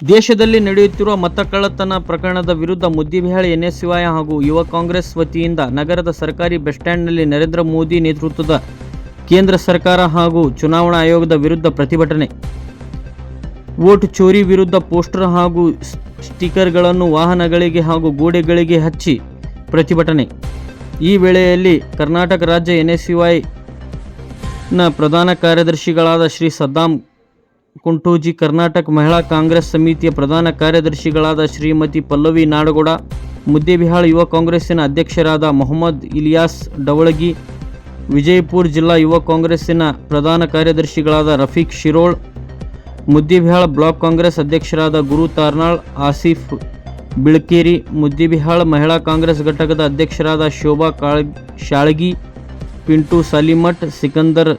ದೇಶದಲ್ಲಿ ನಡೆಯುತ್ತಿರುವ ಮತಕಳ್ಳತನ ಪ್ರಕರಣದ ವಿರುದ್ಧ ಮುದ್ದಿಬಿಹಾಳ ಎನ್ಎಸ್ಯುಐ ಹಾಗೂ ಯುವ ಕಾಂಗ್ರೆಸ್ ವತಿಯಿಂದ ನಗರದ ಸರ್ಕಾರಿ ಬಸ್ ಸ್ಟ್ಯಾಂಡ್ನಲ್ಲಿ ನರೇಂದ್ರ ಮೋದಿ ನೇತೃತ್ವದ ಕೇಂದ್ರ ಸರ್ಕಾರ ಹಾಗೂ ಚುನಾವಣಾ ಆಯೋಗದ ವಿರುದ್ಧ ಪ್ರತಿಭಟನೆ. ವೋಟ್ ಚೋರಿ ವಿರುದ್ಧ ಪೋಸ್ಟರ್ ಹಾಗೂ ಸ್ಟಿಕ್ಕರ್ಗಳನ್ನು ವಾಹನಗಳಿಗೆ ಹಾಗೂ ಗೋಡೆಗಳಿಗೆ ಹಚ್ಚಿ ಪ್ರತಿಭಟನೆ. ಈ ವೇಳೆಯಲ್ಲಿ ಕರ್ನಾಟಕ ರಾಜ್ಯ ಎನ್ಎಸ್ಯುಐ ನ ಪ್ರಧಾನ ಕಾರ್ಯದರ್ಶಿಗಳಾದ ಶ್ರೀ ಸದ್ದಾಂ ಕುಂಟೋಜಿ ಕರ್ನಾಟಕ ಮಹಿಳಾ ಕಾಂಗ್ರೆಸ್ ಸಮಿತಿಯ ಪ್ರಧಾನ ಕಾರ್ಯದರ್ಶಿಗಳಾದ ಶ್ರೀಮತಿ ಪಲ್ಲವಿ ನಾಡಗೌಡ, ಮುದ್ದೇಬಿಹಾಳ ಯುವ ಕಾಂಗ್ರೆಸ್ಸಿನ ಅಧ್ಯಕ್ಷರಾದ ಮೊಹಮ್ಮದ್ ಇಲಿಯಾಸ್ ಡವಳಗಿ, ವಿಜಯಪುರ ಜಿಲ್ಲಾ ಯುವ ಕಾಂಗ್ರೆಸ್ಸಿನ ಪ್ರಧಾನ ಕಾರ್ಯದರ್ಶಿಗಳಾದ ರಫೀಕ್ ಶಿರೋಳ್, ಮುದ್ದೇಬಿಹಾಳ ಬ್ಲಾಕ್ ಕಾಂಗ್ರೆಸ್ ಅಧ್ಯಕ್ಷರಾದ ಗುರು ತಾರ್ನಾಳ್, ಆಸಿಫ್ ಬಿಳ್ಕೇರಿ, ಮುದ್ದೇಬಿಹಾಳ ಮಹಿಳಾ ಕಾಂಗ್ರೆಸ್ ಘಟಕದ ಅಧ್ಯಕ್ಷರಾದ ಶೋಭಾ ಕಾಳ್, ಶಾಳಗಿ, ಪಿಂಟು ಸಾಲಿಮಠ್, ಸಿಕಂದರ್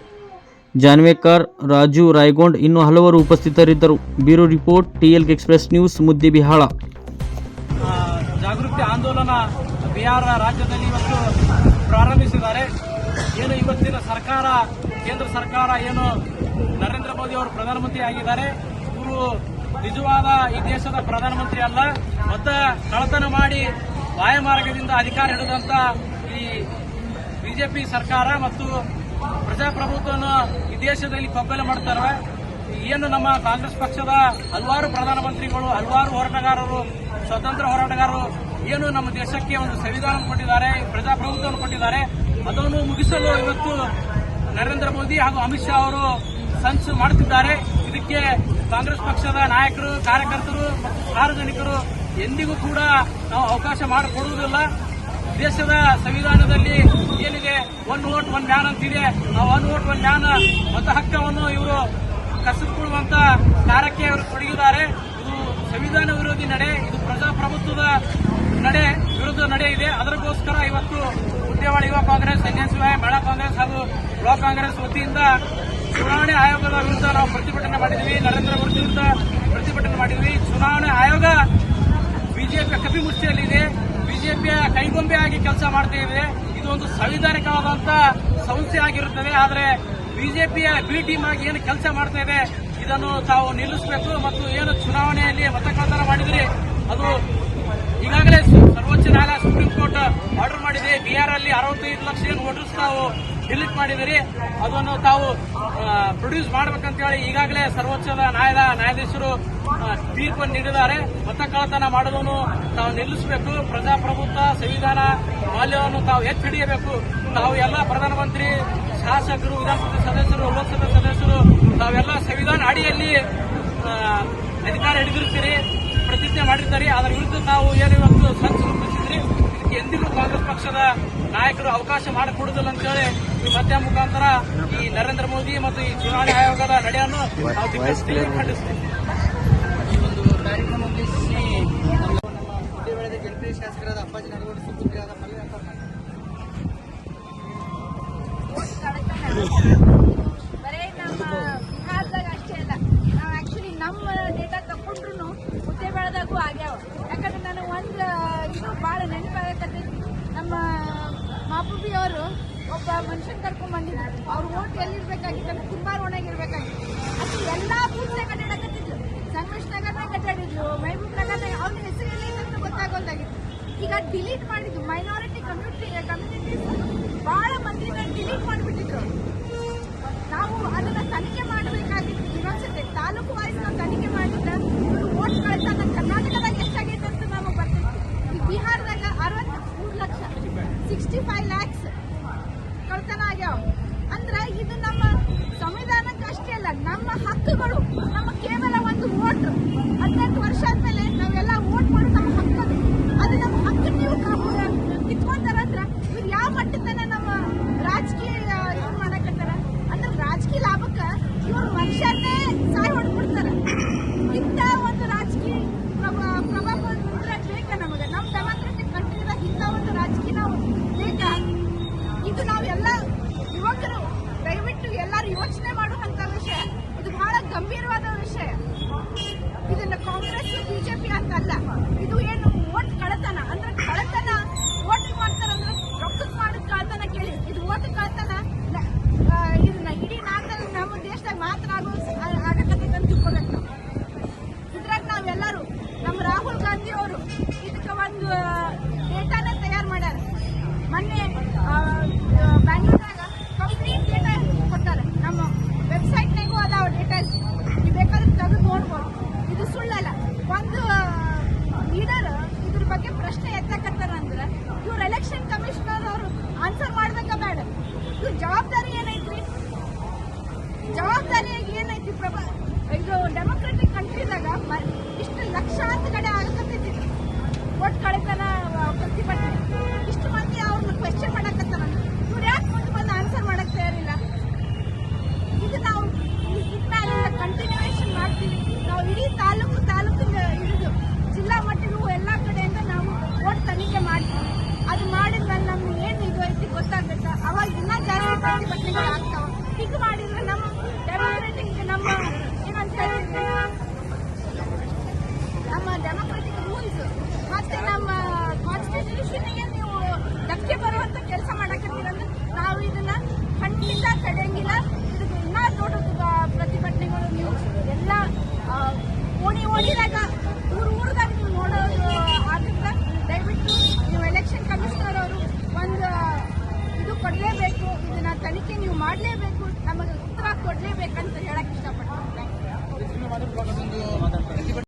ಜಾನ್ವೇಕರ್, ರಾಜು ರಾಯಗೊಂಡ್ ಇನ್ನು ಹಲವರು ಉಪಸ್ಥಿತರಿದ್ದರು. Bureau report TL express news, Muddebihal. ಜಾಗೃತಿ ಆಂದೋಲನ ಬಿಹಾರ ರಾಜ್ಯದಲ್ಲಿ ಇವತ್ತು ಪ್ರಾರಂಭಿಸಿದ್ದಾರೆ. ಏನು ಇವತ್ತಿನ ಸರ್ಕಾರ, ಕೇಂದ್ರ ಸರ್ಕಾರ ಏನು ನರೇಂದ್ರ ಮೋದಿ ಅವರು ಪ್ರಧಾನಮಂತ್ರಿ ಆಗಿದ್ದಾರೆ? ಇವರು ನಿಜವಾದ ಈ ದೇಶದ ಪ್ರಧಾನಮಂತ್ರಿ ಅಲ್ಲ. ಮತ್ತು ಕಳತನ ಮಾಡಿ ವಾಯುಮಾರ್ಗದಿಂದ ಅಧಿಕಾರ ಹಿಡಿದಂತ ಈ ಬಿಜೆಪಿ ಸರ್ಕಾರ ಮತ್ತು ಪ್ರಜಾಪ್ರಭುತ್ವವನ್ನು ಈ ದೇಶದಲ್ಲಿ ಕಬ್ಬಲ ಮಾಡ್ತಾರೆ. ಏನು ನಮ್ಮ ಕಾಂಗ್ರೆಸ್ ಪಕ್ಷದ ಹಲವಾರು ಪ್ರಧಾನಮಂತ್ರಿಗಳು ಹಲವಾರು ಹೋರಾಟಗಾರರು, ಸ್ವತಂತ್ರ ಹೋರಾಟಗಾರರು, ಏನು ನಮ್ಮ ದೇಶಕ್ಕೆ ಒಂದು ಸಂವಿಧಾನ ಕೊಟ್ಟಿದ್ದಾರೆ, ಪ್ರಜಾಪ್ರಭುತ್ವವನ್ನು ಕೊಟ್ಟಿದ್ದಾರೆ, ಅದನ್ನು ಮುಗಿಸಲು ಇವತ್ತು ನರೇಂದ್ರ ಮೋದಿ ಹಾಗೂ ಅಮಿತ್ ಶಾ ಅವರು ಸಂಚು ಮಾಡುತ್ತಿದ್ದಾರೆ. ಇದಕ್ಕೆ ಕಾಂಗ್ರೆಸ್ ಪಕ್ಷದ ನಾಯಕರು, ಕಾರ್ಯಕರ್ತರು ಮತ್ತು ಸಾರ್ವಜನಿಕರು ಎಂದಿಗೂ ಕೂಡ ನಾವು ಅವಕಾಶ ಮಾಡಿಕೊಡುವುದಿಲ್ಲ. ದೇಶದ ಸಂವಿಧಾನದಲ್ಲಿ ಏನಿದೆ? ಒನ್ ವೋಟ್ ಒನ್ ಮ್ಯಾನ್ ಅಂತಿದೆ. ಆ ಒನ್ ವೋಟ್ ಒನ್ ಮ್ಯಾನ್ ಮತ ಹಕ್ಕವನ್ನು ಇವರು ಕಸಿದುಕೊಳ್ಳುವಂತ ಕಾರ್ಯಕ್ಕೆ ಅವರು ತೊಡಗಿದ್ದಾರೆ. ಇದು ಸಂವಿಧಾನ ವಿರೋಧಿ ನಡೆ, ಇದು ಪ್ರಜಾಪ್ರಭುತ್ವದ ನಡೆ, ವಿರುದ್ಧ ನಡೆ ಇದೆ. ಅದಕ್ಕೋಸ್ಕರ ಇವತ್ತು ಉದ್ಯವಾಳ ಯುವ ಕಾಂಗ್ರೆಸ್ ಎನ್ಎಸ್ವೈ ಮಹಿಳಾ ಕಾಂಗ್ರೆಸ್ ಹಾಗೂ ಬ್ಲಾಕ್ ಕಾಂಗ್ರೆಸ್ ವತಿಯಿಂದ ಚುನಾವಣೆ ಆಯೋಗದ ವಿರುದ್ಧ ನಾವು ಪ್ರತಿಭಟನೆ ಮಾಡಿದ್ವಿ. ನರೇಂದ್ರ ಮೋದಿ ವಿರುದ್ಧ ಪ್ರತಿಭಟನೆ ಮಾಡಿದ್ವಿ ಚುನಾವಣೆ ಆಯೋಗ ಬಿಜೆಪಿಯ ಕಪಿಮುಷ್ಟಿಯಲ್ಲಿದೆ ಬಿಜೆಪಿಯ ಕೈಗೊಂಬೆ ಆಗಿ ಕೆಲಸ ಮಾಡ್ತಾ ಇದೆ ಒಂದು ಸಂವಿಧಾನಿಕವಾದಂತ ಸಂಸ್ಥೆ ಆಗಿರುತ್ತದೆ. ಆದರೆ ಬಿಜೆಪಿಯ ಬಿ ಟೀಮ್ ಆಗಿ ಏನು ಕೆಲಸ ಮಾಡ್ತಾ ಇದೆ, ಇದನ್ನು ತಾವು ನಿಲ್ಲಿಸಬೇಕು ಮತ್ತು ಏನು ಚುನಾವಣೆಯಲ್ಲಿ ಮತಕಾಂತರ ಮಾಡಿದ್ರಿ, ಅದು ಈಗಾಗಲೇ ಸರ್ವೋಚ್ಚ ನ್ಯಾಯಾಲಯ ಸುಪ್ರೀಂ ಕೋರ್ಟ್ ಆರ್ಡರ್ ಮಾಡಿದೆ. ಬಿಹಾರ್ ಅಲ್ಲಿ ಅರವತ್ತೈದು ಲಕ್ಷ ಏನು ವೋಟರ್ಸ್ ತಾವು ಡಿಲೀಟ್ ಮಾಡಿದಿರಿ ಅದನ್ನು ತಾವು ಪ್ರೊಡ್ಯೂಸ್ ಮಾಡ್ಬೇಕಂತ ಹೇಳಿ ಈಗಾಗಲೇ ಸರ್ವೋಚ್ಚ ನ್ಯಾಯದ ನ್ಯಾಯಾಧೀಶರು ತೀರ್ಪನ್ನು ನೀಡಿದ್ದಾರೆ. ಮತ ಕಳ್ಳತನ ಮಾಡೋದನ್ನು ತಾವು ನಿಲ್ಲಿಸಬೇಕು. ಪ್ರಜಾಪ್ರಭುತ್ವ ಸಂವಿಧಾನ ಮೌಲ್ಯವನ್ನು ತಾವು ಎತ್ತಿ ಹಿಡಿಯಬೇಕು. ತಾವು ಎಲ್ಲ ಪ್ರಧಾನಮಂತ್ರಿ, ಶಾಸಕರು, ವಿಧಾನಸಭೆ ಸದಸ್ಯರು, ಲೋಕಸಭೆ ಸದಸ್ಯರು ತಾವೆಲ್ಲ ಸಂವಿಧಾನ ಅಡಿಯಲ್ಲಿ ಅಧಿಕಾರ ಹಿಡಿದಿರ್ತೀರಿ ಪ್ರತಿಜ್ಞೆ ಮಾಡಿರ್ತಾರೆ. ಅದರ ವಿರುದ್ಧ ತಾವು ಏನು ಇವತ್ತು ಸಂಚು ರೂಪಿಸಿದ್ರಿ ಇದಕ್ಕೆ ಎಂದಿಗೂ ಕಾಂಗ್ರೆಸ್ ಪಕ್ಷದ ನಾಯಕರು ಅವಕಾಶ ಮಾಡಿಕೊಡುದಿಲ್ಲ ಅಂತ ಹೇಳಿ ಈ ಮಧ್ಯ ಮುಖಾಂತರ ಈ ನರೇಂದ್ರ ಮೋದಿ ಮತ್ತು ಈ ಚುನಾವಣೆ ಆಯೋಗದ ನಡೆಯನ್ನು ನಾವು ಖಂಡಿಸ್ತೀವಿ ಈ ಒಂದು ಕಾರ್ಯಕ್ರಮದಲ್ಲಿ ನಮ್ಮ ಉದ್ಯಮದ ಜನಪ್ರಿಯ ಶಾಸಕರಾದ ಅಪ್ಪಾಜಿ ನಡಗೋಡು ಸುಪುತ್ರಿಯಾದ ಮಲ್ಲಿಕಾರ್ಜುನ ಬರೇ ನಮ್ಮ ಬಿಹಾರದಾಗ ಅಷ್ಟೇ ಅಲ್ಲ ನಾವು ಆಕ್ಚುಲಿ ನಮ್ಮ ಡೇಟಾ ತಕೊಂಡ್ರು ಮುದ್ದೆ ಬೆಳೆದಾಗೂ ಆಗ್ಯಾವ ಯಾಕಂದ್ರೆ ನನಗೆ ಒಂದು ಇದು ಭಾಳ ನೆನಪಾಗತ್ತೈತಿ ನಮ್ಮ ಮಾಪುಬಿ ಅವರು ಒಬ್ಬ ಮನುಷ್ಯನ್ ಕರ್ಕೊಂಡ್ ಬಂದಿದ್ರು. ಅವ್ರ ಓಟ್ ಎಲ್ಲಿರ್ಬೇಕಾಗಿತ್ತು ಕುಂಬಾರ ಒಣಗಿರ್ಬೇಕಾಗಿತ್ತು ಅದು ಎಲ್ಲಾ ಪೂಜೆ ಅಡ್ಡಾಡಕತ್ತಿದ್ರು ಸಂಗಮೇಶ್ ನಗರ್ನಾಗ ಕಟ್ಟಾಡಿದ್ರು ಮೈಬೂಬ್ ನಗರ್ನಾಗ ಅವ್ರ ಹೆಸರು ಎಲ್ಲಿ ಅಂತ ಗೊತ್ತಾಗೋದಾಗಿತ್ತು. ಈಗ ಡಿಲೀಟ್ ಮಾಡಿದ್ದು ಮೈನಾರಿಟಿ ಕಮ್ಯುನಿಟಿ ಕಮ್ಯುನಿಟೀಸ್ ಬಹಳ ಮಂದಿನ ಡಿಲೀಟ್ ಮಾಡಿಬಿಟ್ಟಿದ್ರು. ನಾವು ಅದನ್ನ ತನಿಖೆ ಮಾಡಬೇಕಾಗಿತ್ತು. ಇನ್ನೊಂದ್ಸತಿ ತಾಲೂಕು ವೈಸ್ ನಾವು ತನಿಖೆ ಮಾಡಿದ್ರೆ ಓಟ್ ಕಳ್ತನ ಕರ್ನಾಟಕದಾಗ ಎಷ್ಟಾಗೈತೆ ಅಂತ ನಮಗೆ ಬರ್ತೀವಿ ಬಿಹಾರದಾಗ ಅರವತ್ತು ಮೂರು ಲಕ್ಷ ಸಿಕ್ಸ್ಟಿ ಫೈವ್ ಲ್ಯಾಕ್ಸ್ ಕಳ್ತನ ಆಗ್ಯಾವ ಅಂದ್ರ ಇದು ನಮ್ಮ ಸಂವಿಧಾನಕ್ಕಷ್ಟೇ ಅಲ್ಲ, ನಮ್ಮ ಹಕ್ಕುಗಳು, ನಮ್ಮ ಕೇವಲ ಒಂದು ವೋಟ್. ಹದಿನೆಂಟು ವರ್ಷ ಆದ್ಮೇಲೆ ಘಟನೆಗಳು ಆಗ್ತಾವ ಮಾಡಿದ್ರೆ ನಮ್ಮ ಡೆಮಾಕ್ರೆಟಿಕ್ ನಮ್ಮ ಏನಂತಾರೆ ನಮ್ಮ ಡೆಮಾಕ್ರೆಟಿಕ್ ರೂಲ್ಸ್ ಮತ್ತೆ ನಮ್ಮ ಕಾನ್ಸ್ಟಿಟ್ಯೂಷನ್ಗೆ ನೀವು ಧಕ್ಕೆ ಬರುವಂತ ಕೆಲಸ ಮಾಡಕ್ಕೆ ನಾವು ಇದನ್ನ ಖಂಡಿತ ತಡೆಯಂಗಿಲ್ಲ